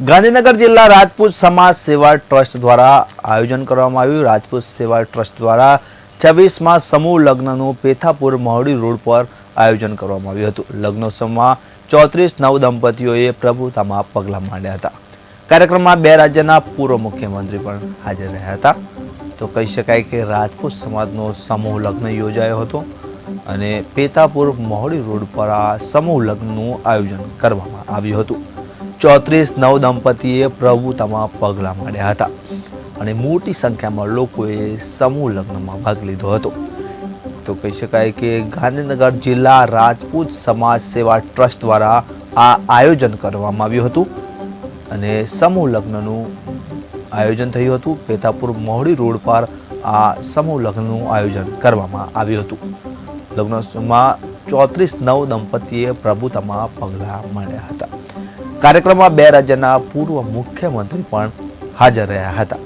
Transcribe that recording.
ગાંધીનગર જિલ્લા રાજપૂત સમાજ સેવા ટ્રસ્ટ દ્વારા આયોજન કરવામાં આવ્યું. રાજપૂત સેવા ટ્રસ્ટ દ્વારા છવ્વીસમાં સમૂહ લગ્નનું પેથાપુર મહડી રોડ પર આયોજન કરવામાં આવ્યું હતું. લગ્નોત્સવમાં ચોત્રીસ નવ દંપતીઓએ પ્રભુતામાં પગલાં માંડ્યા હતા. કાર્યક્રમમાં બે રાજ્યના પૂર્વ મુખ્યમંત્રી પણ હાજર રહ્યા હતા. તો કહી શકાય કે રાજપૂત સમાજનો સમૂહ લગ્ન યોજાયો હતો અને પેથાપુર મહોડી રોડ પર આ સમૂહ લગ્નનું આયોજન કરવામાં આવ્યું હતું. ચોત્રીસ નવ દંપતીએ પ્રભુતામાં પગલાં માંડ્યા હતા. અને મોટી સંખ્યામાં લોકોએ સમૂહ લગ્નમાં ભાગ લીધો હતો. તો કહી શકાય કે ગાંધીનગર જિલ્લા રાજપૂત સમાજ સેવા ટ્રસ્ટ દ્વારા આ આયોજન કરવામાં આવ્યું હતું. અને સમૂહ લગ્નનું આયોજન થયું હતું. પેતાપુર મહોડી રોડ પર આ સમૂહ લગ્નનું આયોજન કરવામાં આવ્યું હતું. લગ્નોત્સવમાં ચોત્રીસ નવ દંપતીએ પ્રભુતામાં પગલાં માંડ્યા હતા. કાર્યક્રમમાં બે રાજ્યના પૂર્વ મુખ્યમંત્રી પણ હાજર રહ્યા હતા.